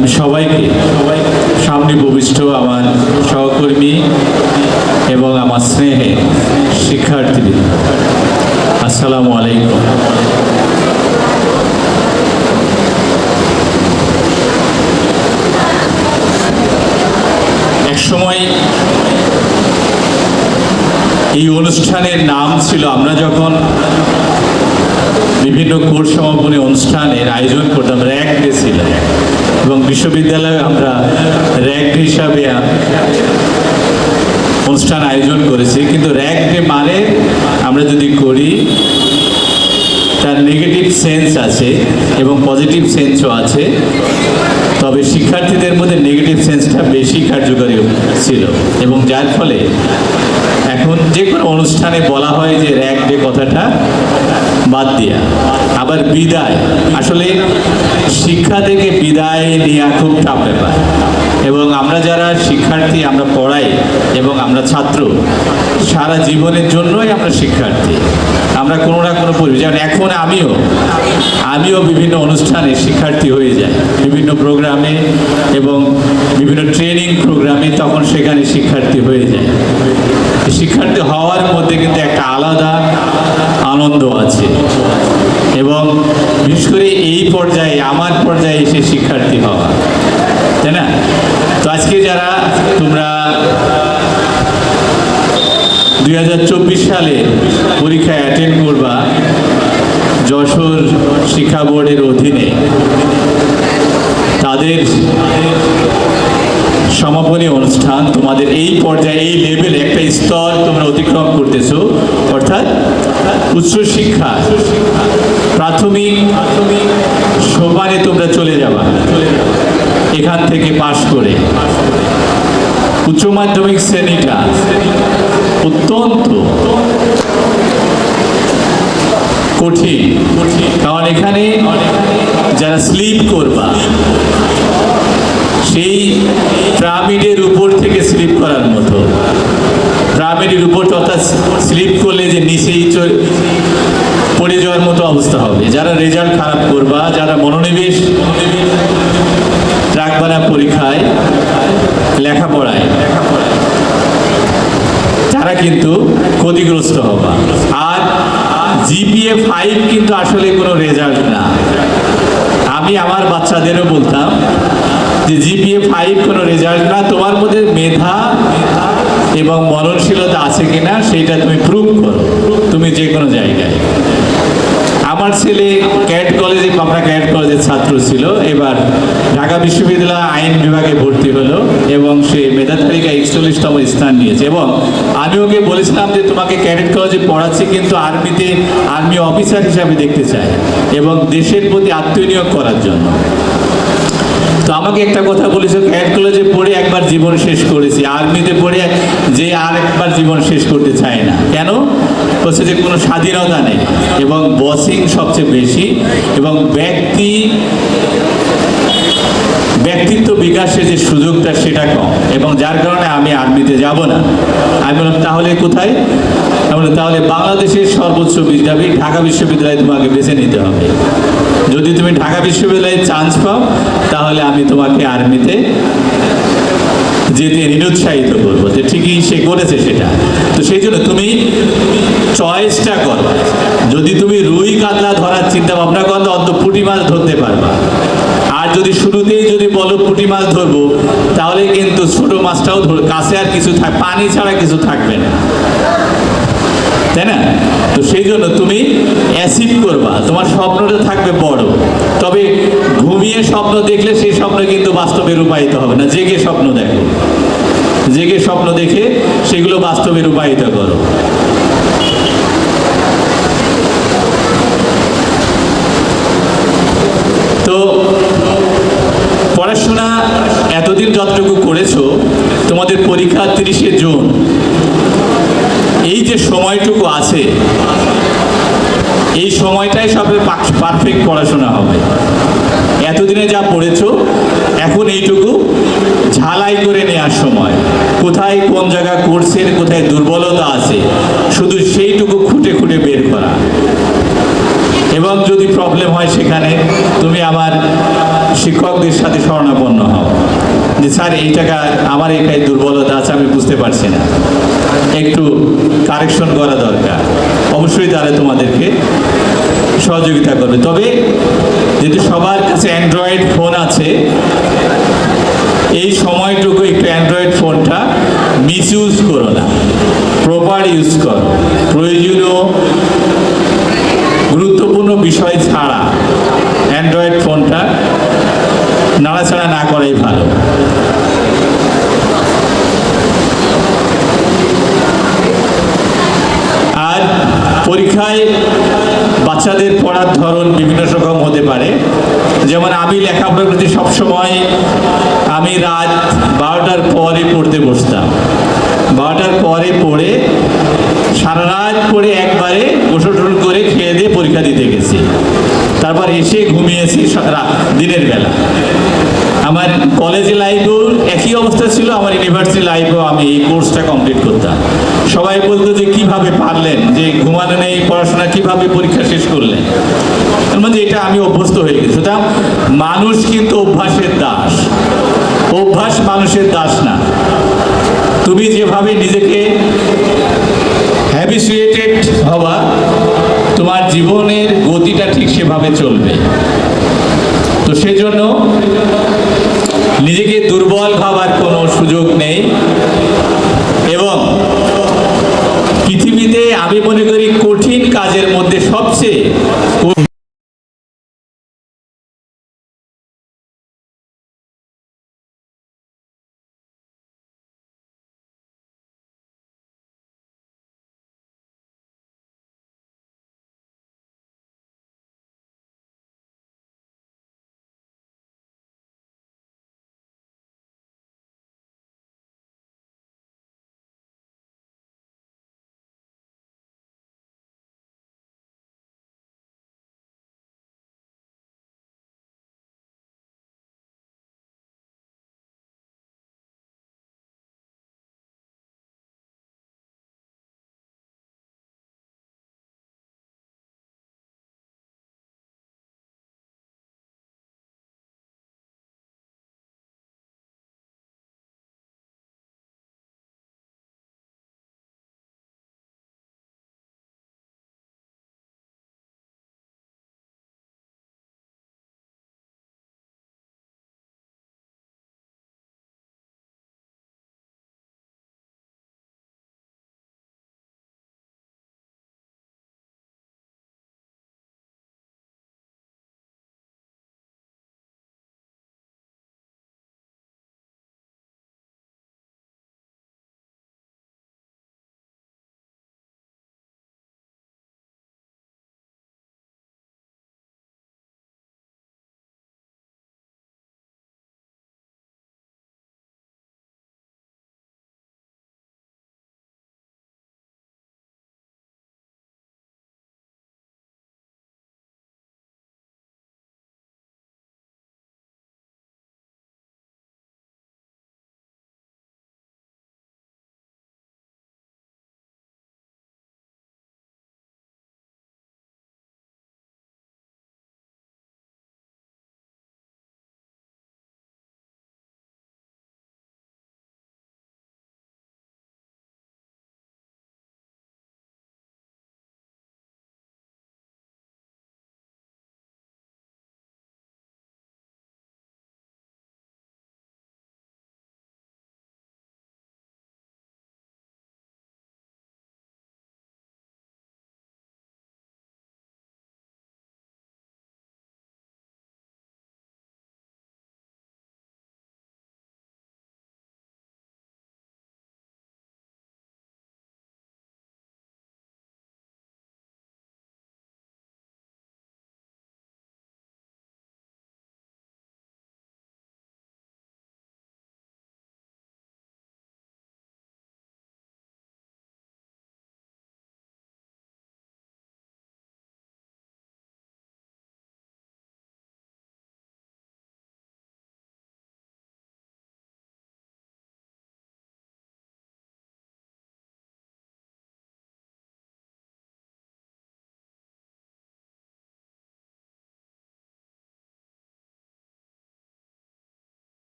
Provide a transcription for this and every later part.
আমি সবাইকে সামনে উপবিষ্ট আমার সহকর্মী এবং আমার স্নেহে শিক্ষার্থী আসসালামু আলাইকুম। সময় এই অনুষ্ঠানের নাম ছিল আমরা যখন বিভিন্ন কোর্স সমাপনী অনুষ্ঠানের আয়োজন করতাম র্যাক ডে ছিল। এবং বিশ্ববিদ্যালয়ে আমরা র্যাক হিসাবে অনুষ্ঠান আয়োজন করেছি। কিন্তু র্যাক ডে মানে আমরা যদি করি, তার নেগেটিভ সেন্স আছে এবং পজিটিভ সেন্সও আছে। তবে শিক্ষার্থীদের মধ্যে নেগেটিভ সেন্সটা বেশি কার্যকরী ছিল। এবং যার ফলে এখন যে কোনো অনুষ্ঠানে বলা হয় যে র্যাক ডে কথাটা বাদ দিয়া। আবার বিদায়। আসলে শিক্ষা থেকে বিদায় নেওয়া খুব টাফ ব্যাপার। এবং আমরা যারা শিক্ষার্থী, আমরা পড়াই এবং আমরা ছাত্র, সারা জীবনের জন্যই আমরা শিক্ষার্থী। আমরা কোনো না কোনো পরিবেশ যেমন এখন আমিও আমিও বিভিন্ন অনুষ্ঠানে শিক্ষার্থী হয়ে যাই। বিভিন্ন প্রোগ্রামে এবং বিভিন্ন ট্রেনিং প্রোগ্রামে তখন সেখানে শিক্ষার্থী হয়ে যায় শিক্ষার্থী হওয়ার মধ্যে কিন্তু একটা আলাদা আনন্দ আছে। এবং বিশেষ করে এই পর্যায়ে, আমার পর্যায়ে এসে শিক্ষার্থী হওয়া, তাই না? তো আজকে যারা তোমরা দুই হাজার চব্বিশ সালে পরীক্ষায় অ্যাটেন্ড করবা, যশোর শিক্ষা বোর্ডের অধীনে, তাদের সমাপনী অনুষ্ঠান, তোমাদের এই পর্যায়ে, এই লেভেলে একটা স্তর তোমরা অতিক্রম করতেছো। অর্থাৎ উচ্চশিক্ষা প্রাথমিক সোপানে তোমরা চলে যাবা। এখান থেকে পাশ করে। উচ্চ মাধ্যমিক শ্রেণীটা অত্যন্ত কঠিন। কারণ এখানে যারা স্লিপ করবা সেই পিরামিডের উপর থেকে স্লিপ করার মতো। পিরামিডের উপর অর্থাৎ স্লিপ করলে যে নিচেই পড়ে যাওয়ার মতো অবস্থা হবে। যারা রেজাল্ট খারাপ করবা, যারা মনোনিবেশ রাখবা না পরীক্ষায়, লেখাপড়ায়। তারা কিন্তু ক্ষতিগ্রস্ত হবা। আর জিপিএ ফাইভ কিন্তু আসলে কোনো রেজাল্ট না। আমি আমার বাচ্চাদেরও বলতাম যে জিপিএ ফাইভ কোনো রেজাল্ট না, তোমার মধ্যে মেধা এবং মননশীলতা আছে কিনা সেইটা তুমি প্রুভ করো। তুমি যে কোনো জায়গায়। আমার ছেলে ক্যাট কলেজে পাবনা ক্যাট কলেজের ছাত্র ছিল। এবার ঢাকা বিশ্ববিদ্যালয় আইন বিভাগে ভর্তি হলো এবং সে মেধা তালিকা একচল্লিশতম স্থান নিয়েছে। এবং আমি ওকে বলেছিলাম যে, তোমাকে ক্যাডেট কলেজে পড়াচ্ছি, কিন্তু আর্মিতে আর্মি অফিসার হিসাবে দেখতে চাই এবং দেশের প্রতি আত্মনিয়োগ করার জন্য। তো আমাকে একটা কথা বলেছে ক্যাডেট কলেজে পড়ে একবার জীবন শেষ করেছি। আর্মিতে পড়ে যে আর একবার জীবন শেষ করতে চায় না। কেন? বলছে যে কোনো স্বাধীনতা নেই এবং বসিং সবচেয়ে বেশি এবং ব্যক্তি, ব্যক্তিত্ব বিকাশের যে সুযোগটা সেটা কম এবং যার কারণে আমি আর্মিতে যাব না। আমি বললাম, তাহলে কোথায়? বললাম, তাহলে বাংলাদেশের সর্বোচ্চ বিদ্যাপীঠ, ঢাকা বিশ্ববিদ্যালয়ে তোমাকে বেছে নিতে হবে। যদি তুমি ঢাকা বিশ্ববিদ্যালয়ে চান্স পাও, তাহলে আমি তোমাকে আর্মিতে যেতে নিরুৎসাহিত করব। যে ঠিকই সে করেছে সেটা। তো সেই জন্য তুমি চয়েসটা করো। যদি তুমি রুই কাতলা ধরার চিন্তা ভাবনা করো অন্ত পুঁটি মাছ ধরতে পারবা। আর যদি শুরুতেই যদি বলো পুঁটি মাছ ধরবো, তাহলে কিন্তু ছোট মাছটাও ধর, কাছে আর কিছু থাক, পানি ছাড়া কিছু থাকবে না। তাই না? তো সেই জন্য তুমি অ্যাসিভ করবা। তোমার স্বপ্নটা থাকবে বড়। তবে ঘুমিয়ে স্বপ্ন দেখলে সেই স্বপ্ন কিন্তু বাস্তবে রূপায়িত হবে না। জেগে স্বপ্ন দেখো। জেগে স্বপ্ন দেখে সেগুলো বাস্তবে রূপায়িত করো তো পড়াশোনা এতদিন যতটুকু করেছ, তোমাদের পরীক্ষা তিরিশে জুন। এই যে সময়টুকু আছে, এই সময়টাই সবে পারফেক্ট পড়াশোনা হবে। এতদিনে যা পড়েছো, এখন এইটুকু ঝালাই করে নেওয়ার সময়। কোথায় কোন জায়গা কোর্সের কোথায় দুর্বলতা আছে, শুধু সেইটুকু খুঁটে খুঁটে বের করা। এবং যদি প্রবলেম হয় সেখানে, তুমি আমার শিক্ষকদের সাথে শরণাপন্ন হও। যে স্যার, এই টাকা আমার এটাই দুর্বলতা আছে, আমি বুঝতে পারছি না। একটু কারেকশন করা দরকার। অবশ্যই তারা তোমাদেরকে সহযোগিতা করবে। তবে যেহেতু সবার কাছে অ্যান্ড্রয়েড ফোন আছে, এই সময়টুকু একটু অ্যান্ড্রয়েড ফোনটা মিস ইউজ করো না। প্রপার ইউজ করো। প্রয়োজনীয়, গুরুত্বপূর্ণ বিষয় ছাড়া অ্যান্ড্রয়েড ফোনটা নাড়াচাড়া না করাই ভালো আর পরীক্ষায় বাচ্চাদের পড়ার ধরন বিভিন্ন রকম হতে পারে। যেমন আমি লেখাপড়ার প্রতি সবসময় আমি রাত বারোটার পরে পড়তে বসতাম। বারোটার পরে পড়ে সারা রাত পড়ে একবারে গোসল করে খেয়ে দিয়ে পরীক্ষা দিতে গেছি। তারপর এসে ঘুমিয়েছি দিনের বেলা। আমার কলেজ লাইফেও অবস্থা ছিল আমার ইউনিভার্সিটি লাইফেও আমি এই কোর্সটা কমপ্লিট করতাম। সবাই বলতো যে কীভাবে পারলেন, যে ঘুমানো নেই, পড়াশোনা কীভাবে পরীক্ষা শেষ করলেন। মানে এটা আমি অভ্যস্ত হয়ে গেছি। সুতরাং মানুষ কিন্তু অভ্যাসের দাস। অভ্যাস মানুষের দাস না। তুমি যেভাবে নিজেকে হ্যাবিচুয়েটেড হওয়া তোমার জীবনের গতিটা ঠিক সেভাবে চলবে। তো সেজন্য নিজেকে দুর্বল ভাবার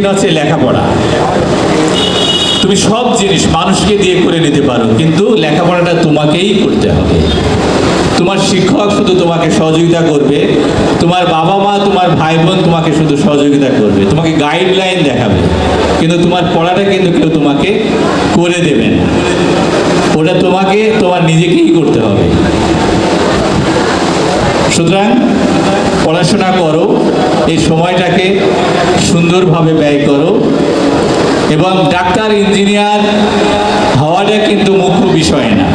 হচ্ছে লেখাপড়া। তুমি সব জিনিস মানুষকে দিয়ে করে নিতে পারো, কিন্তু লেখাপড়াটা তোমাকেই করতে হবে। তোমার শিক্ষক শুধু তোমাকে সহযোগিতা করবে, তোমার বাবা মা, তোমার ভাই বোন তোমাকে শুধু সহযোগিতা করবে, তোমাকে গাইডলাইন দেখাবে, কিন্তু তোমার পড়াটা কিন্তু কেউ তোমাকে করে দেবে না। ওটা তোমাকে, তোমার নিজেকেই করতে হবে। সুতরাং পড়াশোনা করো, এই সময়টাকে সুন্দরভাবে ব্যয় করো এবং ডাক্তার, ইঞ্জিনিয়ার হওয়াটা কিন্তু মুখ্য বিষয় না।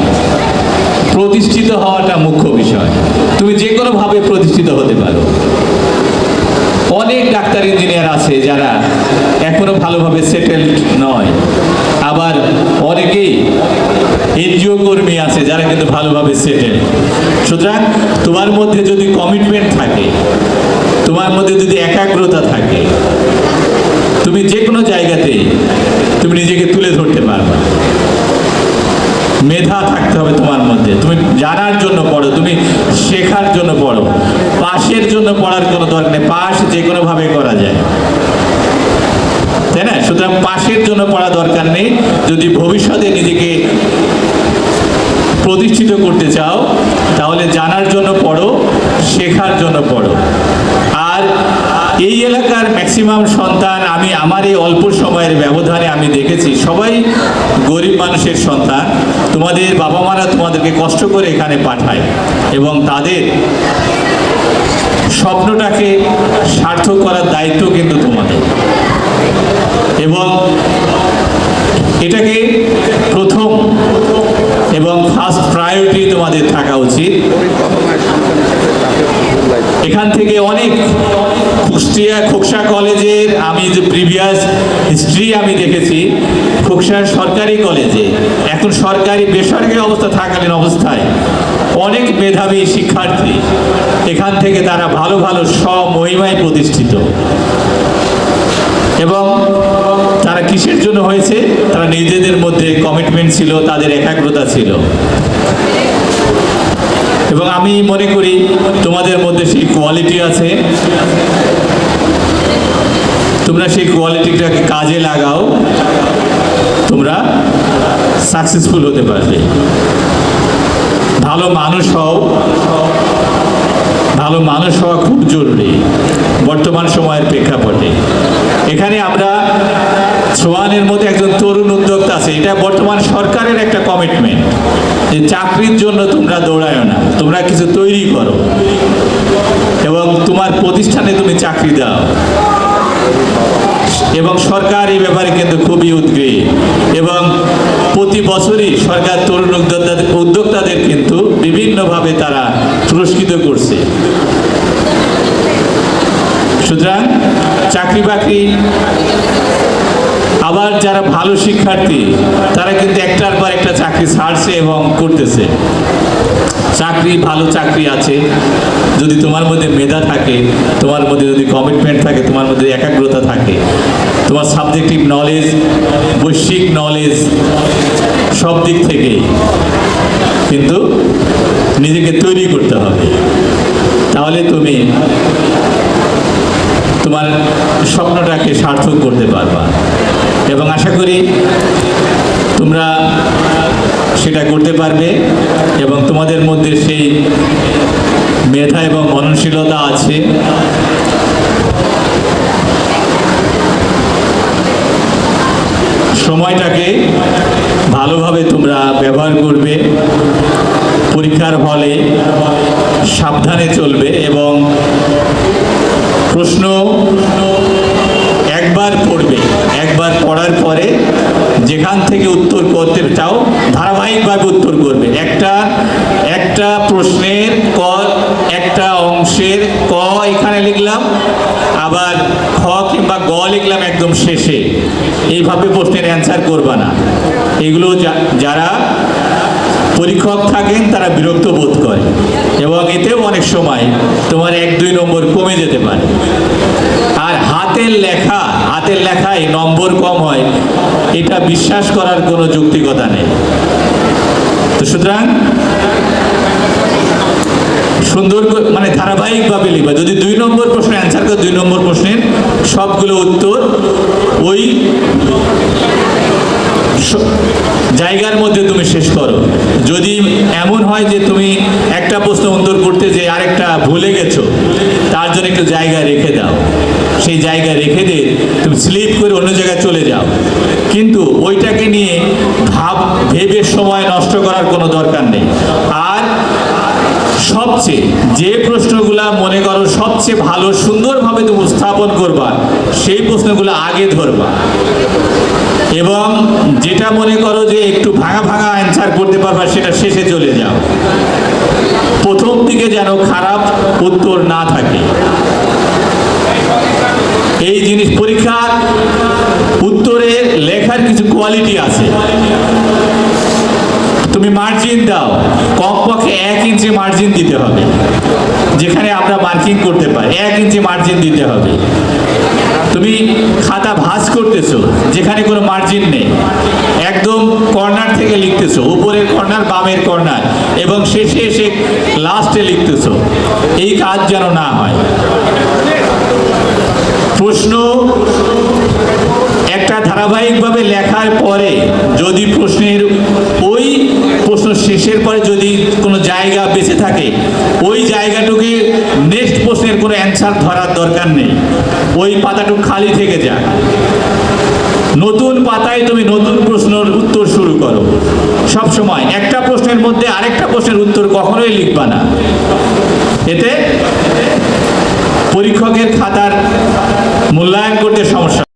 প্রতিষ্ঠিত হওয়াটা মুখ্য বিষয়। তুমি যে কোনোভাবে প্রতিষ্ঠিত হতে পারো। অনেক ডাক্তার, ইঞ্জিনিয়ার আছে যারা এখনও ভালোভাবে সেটেলড নয়। অনেকেই এনজিও কর্মী আছে যারা কিন্তু ভালোভাবে সেটেল। সুতরাং তোমার মধ্যে যদি কমিটমেন্ট থাকে, তোমার মধ্যে যদি একাগ্রতা থাকে, তুমি যে কোনো জায়গাতে তুমি নিজেকে তুলে ধরতে পারবে। মেধা থাকতে হবে তোমার মধ্যে। তুমি জানার জন্য পড়ো, তুমি শেখার জন্য পড়ো। পাশের জন্য পড়ার কোনো দরকার নেই, পাশ যে কোনোভাবে করা যায়। তাই না? সুতরাং পাশের জন্য পড়া দরকার নেই। যদি ভবিষ্যতে নিজেকে প্রতিষ্ঠিত করতে চাও, তাহলে জানার জন্য পড়ো, শেখার জন্য পড়ো। আর এই এলাকার ম্যাক্সিমাম সন্তান আমি আমার এই অল্প সময়ের ব্যবধানে আমি দেখেছি। সবাই গরিব মানুষের সন্তান। তোমাদের বাবা মারা তোমাদেরকে কষ্ট করে এখানে পাঠায় এবং তাদের স্বপ্নটাকে সার্থক করার দায়িত্ব কিন্তু তোমাদের। এবং এটাকে প্রথম এবং ফার্স্ট প্রায়োরিটি তোমাদের থাকা উচিত। এখান থেকে অনেক কুষ্টিয়া খোকসা কলেজের আমি যে প্রিভিয়াস হিস্ট্রি আমি দেখেছি, খোকসার সরকারি কলেজে। এখন সরকারি বেসরকারি অবস্থা থাকালীন অবস্থায় অনেক মেধাবী শিক্ষার্থী এখান থেকে তারা ভালো ভালো স্বমহিমায় প্রতিষ্ঠিত। এবং তারা কিসের জন্য হয়েছে? তারা নিজেদের মধ্যে কমিটমেন্ট ছিল, তাদের একাগ্রতা ছিল। এবং আমি মনে করি তোমাদের মধ্যে সেই কোয়ালিটি আছে। তোমরা সেই কোয়ালিটিটাকে কাজে লাগাও। তোমরা সাকসেসফুল হতে পারবে। ভালো মানুষ হও। ভালো মানুষ হওয়া খুব জরুরি বর্তমান সময়ের প্রেক্ষাপটে। এখানে আমরা সোয়ানের মধ্যে একজন তরুণ উদ্যোক্তা আছে। এটা বর্তমান সরকারের একটা কমিটমেন্ট যে চাকরির জন্য তোমরা দৌড়ায় না, তোমরা কিছু তৈরি করো। এবং তোমার প্রতিষ্ঠানে তুমি চাকরি দাও। এবং সরকার এই ব্যাপারে কিন্তু খুবই উদ্গ্রীব এবং প্রতি বছরই সরকার তরুণ উদ্যোক্তাদের উদ্যোক্তাদের কিন্তু বিভিন্নভাবে তারা পুরস্কৃত করছে। সুতরাং চাকরি বাকরি আবার যারা ভালো শিক্ষার্থী, তারা কিন্তু একটার পর একটা চাকরি ছাড়ছে এবং করতেছে। চাকরি, ভালো চাকরি আছে। যদি তোমার মধ্যে মেধা থাকে, তোমার মধ্যে যদি কমিটমেন্ট থাকে, তোমার মধ্যে একাগ্রতা থাকে, তোমার সাবজেক্টিভ নলেজ বৈশ্বিক নলেজ সব দিক থেকেই কিন্তু নিজেকে তৈরি করতে হবে। তাহলে তুমি তোমার স্বপ্নটাকে সার্থক করতে পারবা। এবং আশা করি তোমরা সেটা করতে পারবে এবং তোমাদের মধ্যে সেই মেধা এবং মননশীলতা আছে। সময়টাকে ভালোভাবে তোমরা ব্যবহার করবে, পরীক্ষার হলে সাবধানে চলবে এবং প্রশ্ন একবার পড়বে। একবার পড়ার পরে যেখান থেকে উত্তর করতে চাও? ধারাবাহিকভাবে উত্তর করবে। একটা একটা প্রশ্নের ক, একটা অংশের ক এখানে লিখলাম, আবার খ কিংবা গ লিখলাম একদম শেষে। এইভাবে প্রশ্নের অ্যান্সার করবা না। এগুলো যারা পরীক্ষক থাকেন, তারা বিরক্ত বোধ করে। এবং এতেও অনেক সময় তোমার এক, দুই নম্বর কমে যেতে পারে। আর হাতের লেখা, হাতের লেখায় নম্বর কম হয়, এটা বিশ্বাস করার কোনো যৌক্তিকতা নেই। তো সুতরাং সুন্দর মানে ধারাবাহিকভাবে লিখবা। যদি দুই নম্বর প্রশ্ন অ্যান্সার করো, দুই নম্বর প্রশ্নের সবগুলো উত্তর ওই জায়গার মধ্যে তুমি শেষ করো। যদি এমন হয় যে তুমি একটা প্রশ্ন উত্তর করতে যে আরেকটা ভুলে গেছো, তার জন্য একটু জায়গা রেখে দাও। সেই জায়গা রেখে দিয়ে তুমি স্লিপ করে অন্য জায়গায় চলে যাও। কিন্তু ওইটাকে নিয়ে ভাব, ভেবে সময় নষ্ট করার কোনো দরকার নেই। আর সবচেয়ে, যে প্রশ্নগুলা মনে করো সবচেয়ে ভালো, সুন্দরভাবে তুমি উপস্থাপন করবা, সেই প্রশ্নগুলো আগে ধরবা। এবং যেটা মনে করো যে একটু ভাঙা ভাঙা অ্যান্সার করতে পারবা, সেটা শেষে চলে যাও। প্রথম দিকে যেন খারাপ উত্তর না থাকে। এই জিনিস পরীক্ষার উত্তরে লেখার কিছু কোয়ালিটি আছে। তুমি মার্জিন দাও। কমপক্ষে এক ইঞ্চি মার্জিন দিতে হবে। যেখানে আমরা মার্কিং করতে পারি, এক ইঞ্চি মার্জিন দিতে হবে। তুমি খাতা ভাঁজ করতেছো, যেখানে কোনো মার্জিন নেই। একদম কর্নার থেকে লিখতেছো, উপরের কর্নার বামের কর্নার এবং শেষে এসে লাস্টে লিখতেছো। এই কাজ যেন না হয়। প্রশ্ন একটা ধারাবাহিকভাবে লেখার পরে যদি প্রশ্নের ওই প্রশ্ন শেষের পরে যদি কোনো জায়গা বেঁচে থাকে, ওই জায়গাটুকে নেক্সট প্রশ্নের কোনো অ্যান্সার ধরার দরকার নেই। ওই পাতাটুকু খালি থেকে যাক। নতুন পাতায় তুমি নতুন প্রশ্নের উত্তর শুরু করো। সব সময় একটা প্রশ্নের মধ্যে আরেকটা প্রশ্নের উত্তর কখনোই লিখবা না। এতে পরীক্ষকের খাতার মূল্যায়ন করতে সমস্যা